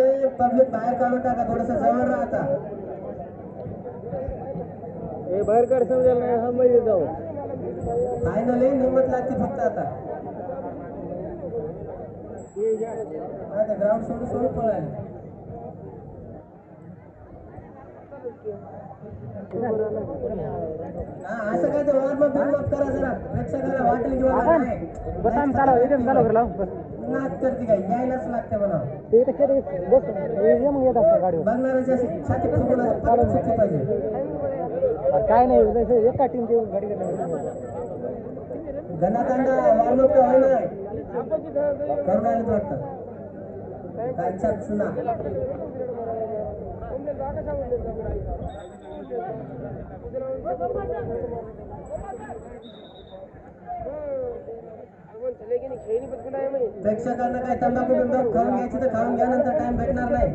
मधले पब्लिक बाहेर काढून टाका थोडस जवळ राहता. हे बाहेर काढ समजायला नाही हा मध्ये जाऊ. फायनली निमत लागते फक्त आता. ग्राउंड सोडून सोडून पळाले हा असं काय ते बिर्मअप करा जरा. प्रेक्षकाला वाटेल किंवा नाही. बस चालव इथे चालव कर लाव बस नाच करते काय? यायलाच लागते म्हणा ते इथे खेळ बस. ये मग येत असतं गाडीवर? बघणाऱ्याची अशी छाती सुटली पाहिजे. काय नाही. एका टीमची गाडी करणार घनाकांड वॉर्मअप तर होईल करून आलेत वाटतं कालच्याच ना प्रेक्षकांना काय तंबाखू बिंबाखू खाऊन घ्यायची तर खाऊन घ्या नंतर टाइम भेटणार नाही.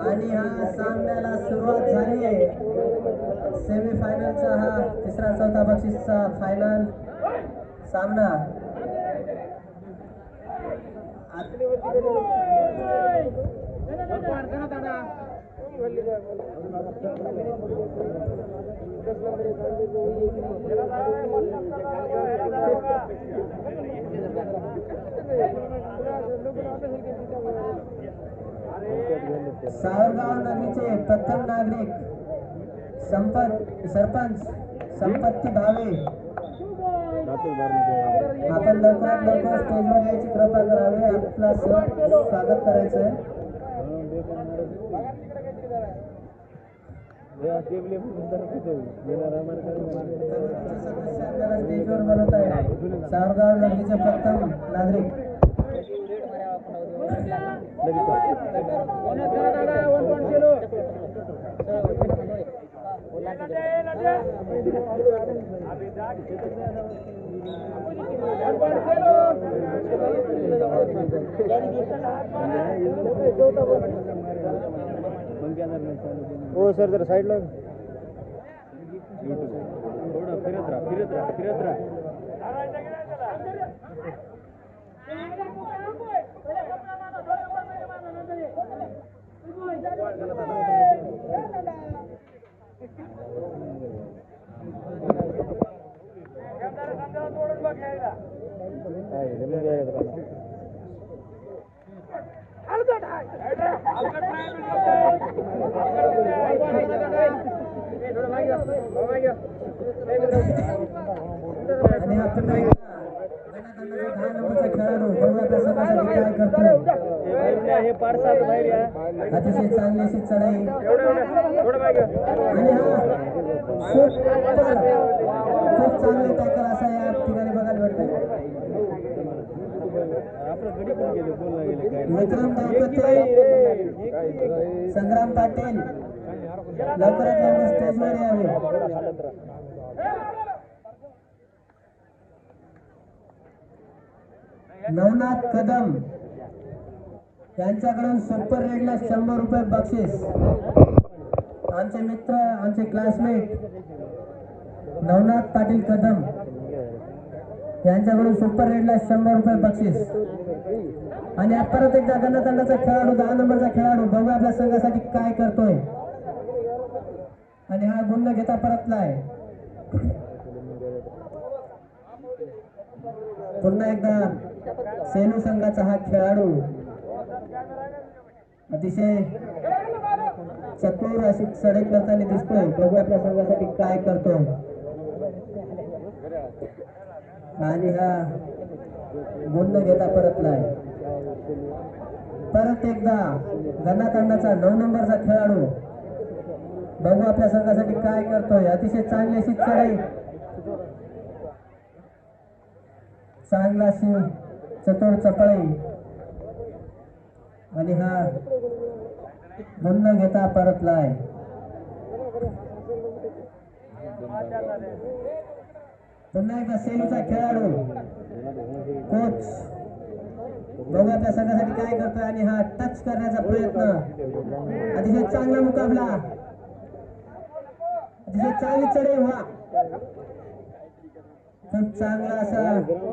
आणि हा सामन्याला सुरुवात झाली आहे. सेमीफायनलचा हा तिसरा चौथा बक्षीसचा फायनल सामना. सावरगाव प्रथम नागरिक संपत सरपंच संपत्ती भावे. आपण लवकरात लवकर स्टेजवर कृपा करावी आपला स्वागत करायचं आहे आपल्याला स्टेजवर बनवत आहे. सावरगाव नदीचे प्रथम नागरिक. हो सर जरा साईडला थोडं हो. फिरत राहा फिरत राहा फिरत राहा काय जमीन घ्यायला का? आणि हा पुन्हा एकदा गणाधनाचा दहा नंबरचा खेळाडू बघू आपल्या संघासाठी काय करतोय हे बाहेर या, हे पार साल बाहेर या अतिशय चांगली अशी चढाई. आणि हा खूप खूप चांगले टॅकल असा या ठिकाणी बघायला भेटतोय आपलं गडी पण गेले बोलला गेले काय विक्रम संग्राम पाटील. लवकरात लवकर स्टेजवर यावे नवनाथ कदम. यांच्याकडून सुपर रेडला शंभर रुपये बक्षीस. आमचे मित्र आमचे क्लासमेट नवनाथ पाटील कदम. यांच्याकडून सुपर रेडला शंभर रुपये बक्षीस. आणि परत एकदा गणतंडाचा खेळाडू दहा नंबरचा खेळाडू बघू आपल्या संघासाठी काय करतोय. आणि हा गुण घेता परतलाय. पुन्हा एकदा सेलू संघाचा हा खेळाडू अतिशय चतुर अशी सडेक करताना दिसतोय. बघू आपल्या संघासाठी काय करतोय. आणि हा गुण घेता परतलाय. परत एकदा गणाकांडाचा नऊ नंबरचा खेळाडू बघू आपल्या संघासाठी काय करतोय. अतिशय चांगली अशी चढाई. चांगला अशी चतुर चपळी. आणि हा गुण घेता परतलाय. पुन्हा एकदा सेलूचा खेळाडू कोच. बघा त्या संघासाठी काय करतोय आणि हा टच करण्याचा प्रयत्न. अतिशय चांगला मुकाबला. अतिशय चांगली चढे व्हा. खूप चांगला असा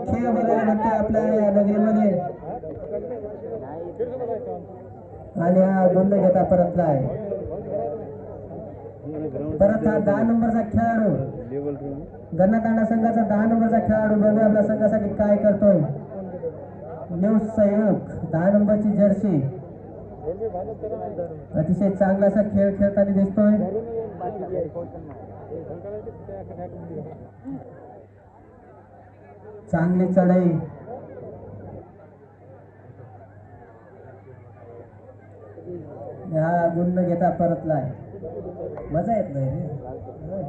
खेळ बघायला भेटतो आपल्या या नगरीमध्ये. आणि हा गोंद घेता परतलाय परत हा दहा नंबरचा खेळाडू. गणतांडा संघाचा दहा नंबरचा खेळाडू बघू आपल्या संघासाठी काय करतोय? न्यू सहयोग दहा नंबरची जर्सी. अतिशय चांगला असा खेळ खेळताना दिसतोय. चांगली चढाई. हा गुण घेता परतलाय. मजा येत नाही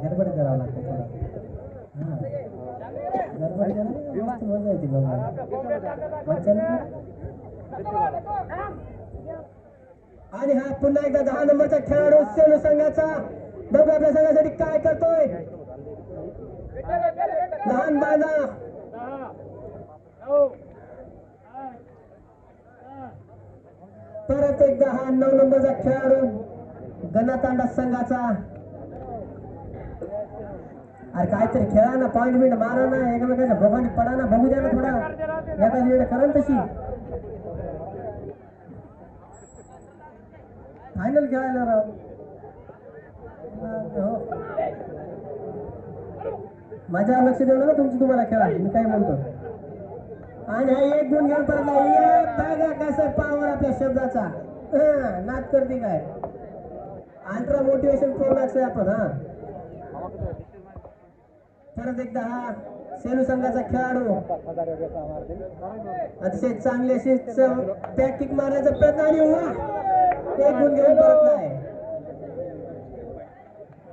गडबड करावं लागतं थोडा. मजा येते आणि हा पुन्हा एकदा दहा नंबरचा खेळाडू सेलू संघाचा. बघू आपल्या संघासाठी काय करतोय. लहान बाजा परत एकदा हा नऊ नंबरचा खेळाडू गणातांडा संघाचा. अरे काहीतरी खेळा ना पॉईंट बिंट मारा ना एकमेकांच्या भगवानी पडा ना बघू द्या ना थोडा. एखादी वेळ करा ना तशी. फायनल खेळायला राव. हो. माझ्या लक्ष देऊ नका तुमची तुम्हाला खेळा. मी काय म्हणतो. आणि हा एक गुण घेऊन परत कसं पावर आपल्या शब्दाचा. हं, नाद करते काय? अल्ट्रा मोटिवेशन प्रोडक्ट आहे आपण हा. परत एकदा हा सेलू संघाचा खेळाडू. अतिशय चांगली अशी किक मारण्याचा प्रयत्न आणि एक गुण घेऊन परतलाय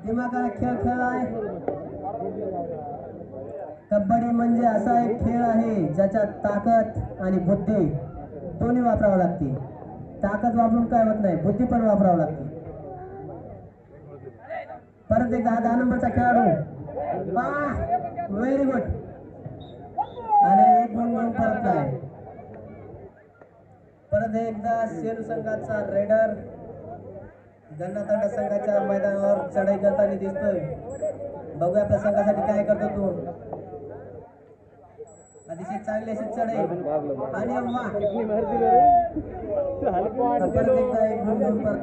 दिमागाला खेळ खेळलाय कबड्डी म्हणजे असा एक खेळ आहे ज्याच्यात ताकद आणि बुद्धी दोन्ही वापरावं लागते. ताकद वापरून काय होत नाही बुद्धी पण वापरावं लागते. परत एकदा हा दहा नंबरचा खेळाडू. व्हेरी गुड आणि एक गुण घेऊन परतलाय परत एकदा सेल संघाचा रेडर गन्नातांडा संघाच्या मैदानावर चढाई करताना दिसतोय. बघूया आपल्या संघासाठी काय करतो तू. अतिशय चांगली अशी चढाई. आणि परत एकदा एक गुण परत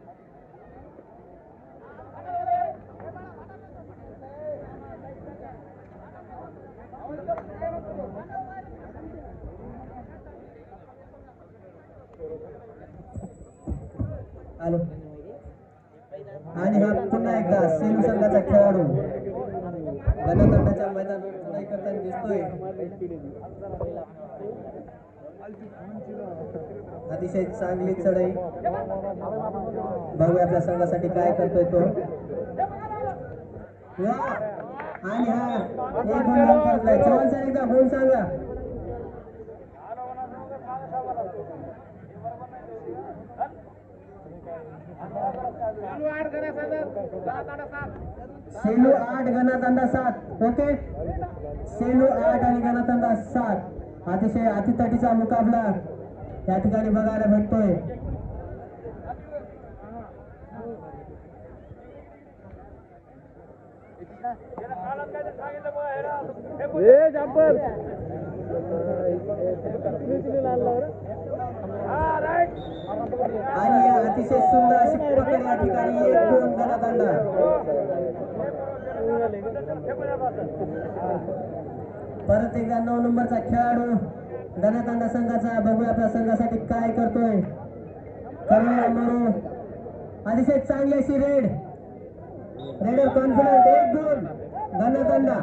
आलो आणि हा पुन्हा एकदा सेलू संघाचा खेळाडू. गणतंडाच्या मैदान नाही करताना दिसतोय. अतिशय चांगली चढाई. बघूया आपल्या संघासाठी काय करतोय तो. आणि हा एक गुण चव्हाण सर एकदा होऊन सांगा. सेलू आठ गणातांडा सात ओके? सेलू आठ आणि गणातांडा सात. अतिशय अतितटीचा मुकाबला या ठिकाणी बघायला भेटतोय. आणि या अतिशय सुंदर अशी पकड या ठिकाणी एक दोन गणातांडा परत एकदा नऊ नंबरचा खेळाडू गणातांडा संघाचा बघूया आपल्या संघासाठी काय करतोय. अतिशय चांगली अशी रेड. रेडर कॉन्फिडंट एक दोन. गणातांडा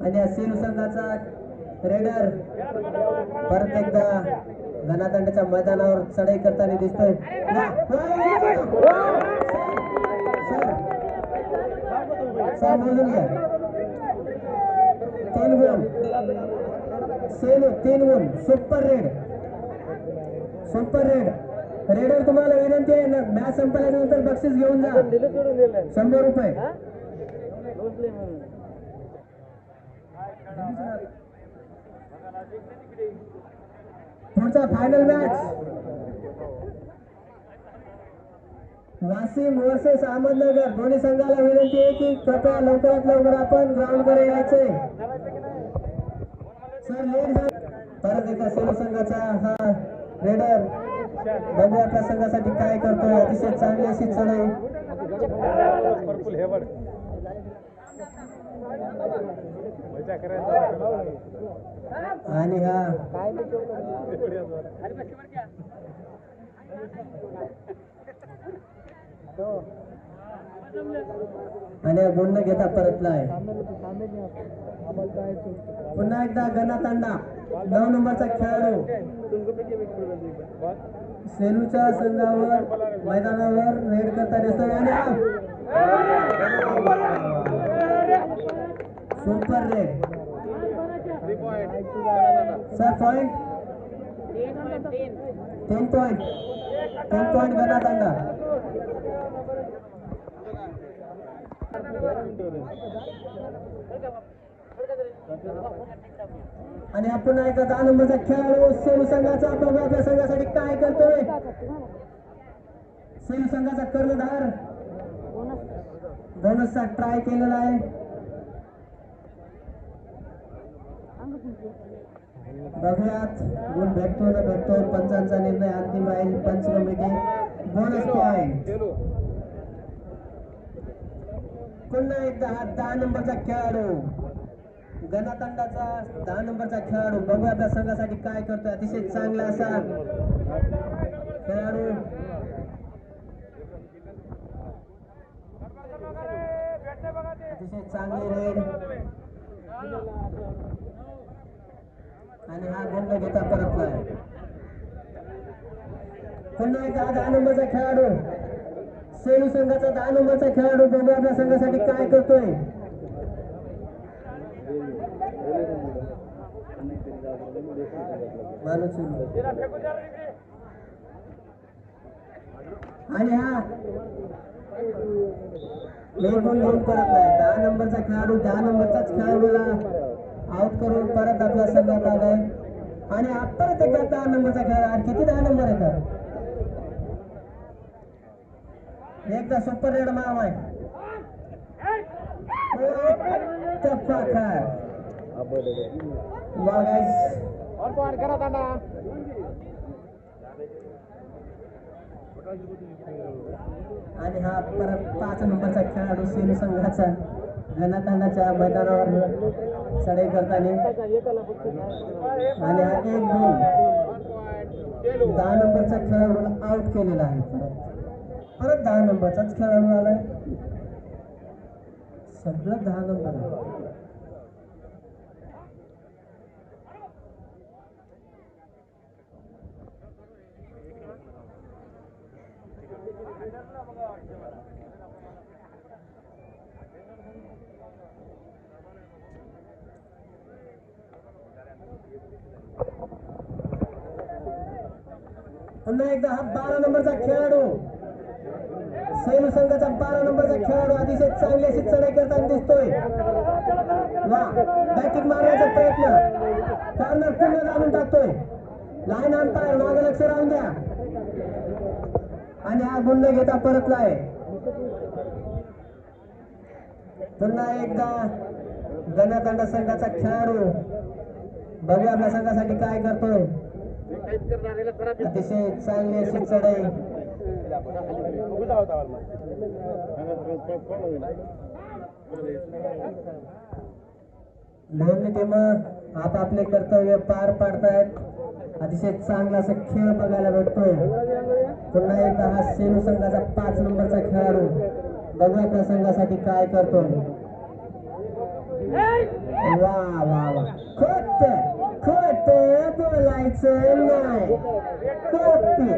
आणि या सेलू संघाचा रेडर परत एकदा घनादंडाच्या मैदानावर चढाई करताना दिसतोय. तीन गुण. सेलू तीन गुण. Super raid super raid raider तुम्हाला विनंती आहे ना मॅच संपल्यानंतर बक्षीस घेऊन जा. शंभर रुपये. पुढचा final match Washim versus Ahmednagar दोन्ही संघाला विनंती आहे की कृपया लवकरात लवकर आपण ग्राउंडकडे यायचे. सर लेट परत एकदा सेलू संघाचा हा रेडर बघू आपल्या संघासाठी काय करतोय. अतिशय चांगली अशी चढाई. आणि हा. आणि हा गुण घेता परतलाय. पुन्हा एकदा गणा तांडा. नऊ नंबरचा खेळाडू. सेलूच्या संघावर मैदानावर रेड करता दिसतोय. आणि सुपर रेड सर पॉइंट तीन पॉइंट तीन पॉइंट गणा तांडा. आणि आपण ऐका दहा नंबरचा खेळाडू सेलू संघाचा आपण आपल्या संघासाठी काय करतोय. सेलू संघाचा कर्णधार. बोनसचा ट्राय केलेला आहे. बघूयात. गुण भेटतो ना भेटतो पंचांचा निर्णय अंतिम राहील. पंच कमिटी बोनस पॉइंट पुन्हा एकदा हा दहा नंबरचा खेळाडू. गणातंडाचा दहा नंबरचा खेळाडू. बघू आपल्या संघासाठी काय करतोय. अतिशय चांगला असा खेळाडू. अतिशय चांगली रेड आणि हा गुंड घेता परतलाय. पुन्हा एकदा हा दहा नंबरचा खेळाडू. सेलू संघाचा दहा नंबरचा खेळाडू. बघू आपल्या संघासाठी काय करतोय. आणि हा परत नाही दहा नंबरचा खेळाडू दहा नंबरचाच खेळाडूला आउट करून परत आपल्या संघात आलाय आणि परत एकदा दहा नंबरचा खेळाडू किती दहा नंबर येतात एकदा सुपर रेड माम आहे आणि हा परत पाच नंबरचा खेळाडू सेलू संघाचा घनातांडाच्या मैदानावर चढाई करताना आणि हा एक गुण दहा नंबरचा खेळाडूला आउट केलेला आहे परत परत दहा नंबरचाच खेळाडू आलाय सगळं दहा नंबर एकदा हा बारा नंबरचा खेळाडू. सेलू संघाचा बारा नंबरचा खेळाडू अतिशय चांगली अशी चढाई करताना दिसतोय. वा बॅटिंग मारण्याचा प्रयत्न. कॉर्नर पूर्ण लावून टाकतोय. लाईन अंपायर मागे लक्ष राहून द्या. आणि हा गुंड घेता परतलाय. पुन्हा एकदा गणतंड संघाचा खेळाडू. बघूया आपल्या संघासाठी काय करतोय. अतिशय चांगली अशी चढाई. दोन्ही टीम आपापले कर्तव्य पार पाडतायत. अतिशय चांगला असा खेळ बघायला भेटतोय. पुन्हा एकदा हा सेलू संघाचा पाच नंबरचा खेळाडू. बघू आपल्या संघासाठी काय करतोय. वा वा वा. खोट ते बोलायचं नाही कॉपी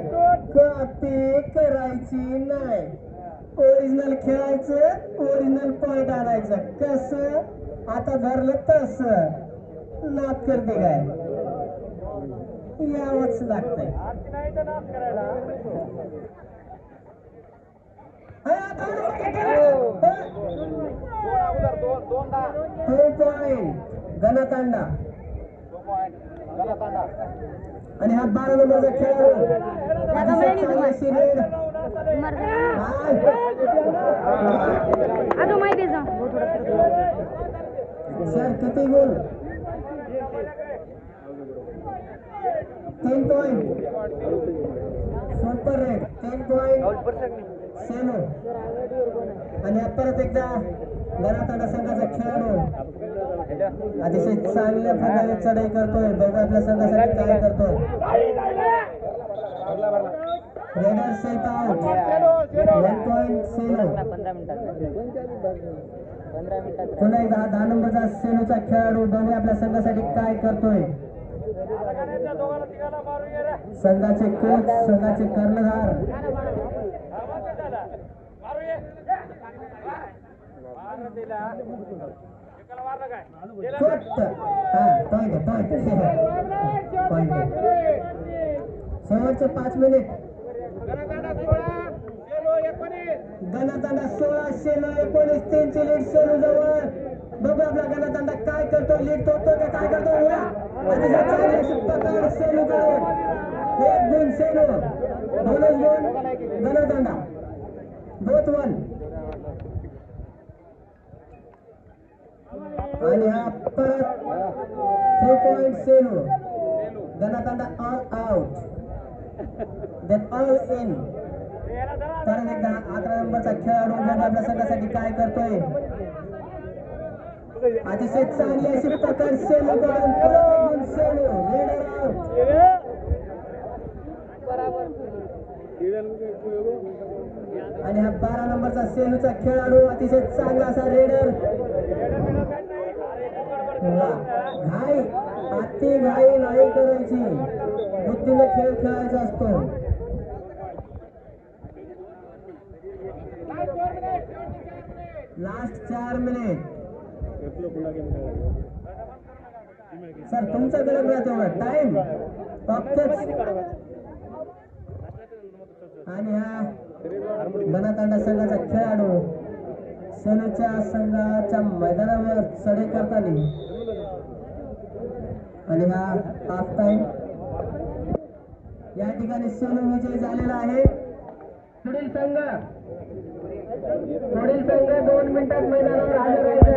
कॉपी करायची नाही ओरिजिनल खेळायचं ओरिजिनल पॉइंट आणायचं कस आता धरलं तस नाक करते काय यावंच लागतंय अरे, आता तो पॉइंट गणतांडा आणि हा बारा नंबरचा खेळाडू माहिती सर किती गोल? तीन पॉइंट सुपर रेड तीन पॉइंट सेनो. आणि परत एकदा गणातांडा संघाचा खेळाडू अतिशय चांगल्या प्रकारे चढाई करतोय. बघू आपल्या संघासाठी काय करतोय? रेडर सेट आउट वन पुन्हा एकदा दहा नंबरचा सेनूचा खेळाडू बघू आपल्या संघासाठी काय करतोय. संघाचे कोच संघाचे कर्णधार. फक्त हा पॉइंट पॉइंट पॉइंट शेवटचे पाच मिनिट गणतांडा सोळा शेनो एकोणीस. तीनची लीड सोनू जवळ बघू आपला गणतांडा काय करतो. लीड तोडतो का काय करतो? पकड सेनूकडे एक गुण सेनू दोनच गुण. गणतांडा बोथ वन आणि हा परत three point say no Ganatanda all out then all in परत एकदा अकरा नंबरचा खेळाडू बघू संघासाठी काय करतोय? अतिशय चांगली अशी पकड सेलो करून परत सेलो आउट आणि हा बारा नंबरचा सेलूचा खेळाडू अतिशय चांगला असा रेडर वा. घाई अति घाई नाही करायची. बुद्धीने खेळ खेळायचा असतो. लास्ट चार मिनिट सर तुमचा गडब राहतो टाइम आणि हा मनातांडा संघाचा खेळाडू सेनेच्या संघाच्या मैदानावर चढे करताना आणि हा हाफ टाइम या ठिकाणी सोनू विजय झालेला आहे. पुढील संघ पुढील संघ दोन मिनिटात मैदानावर हजर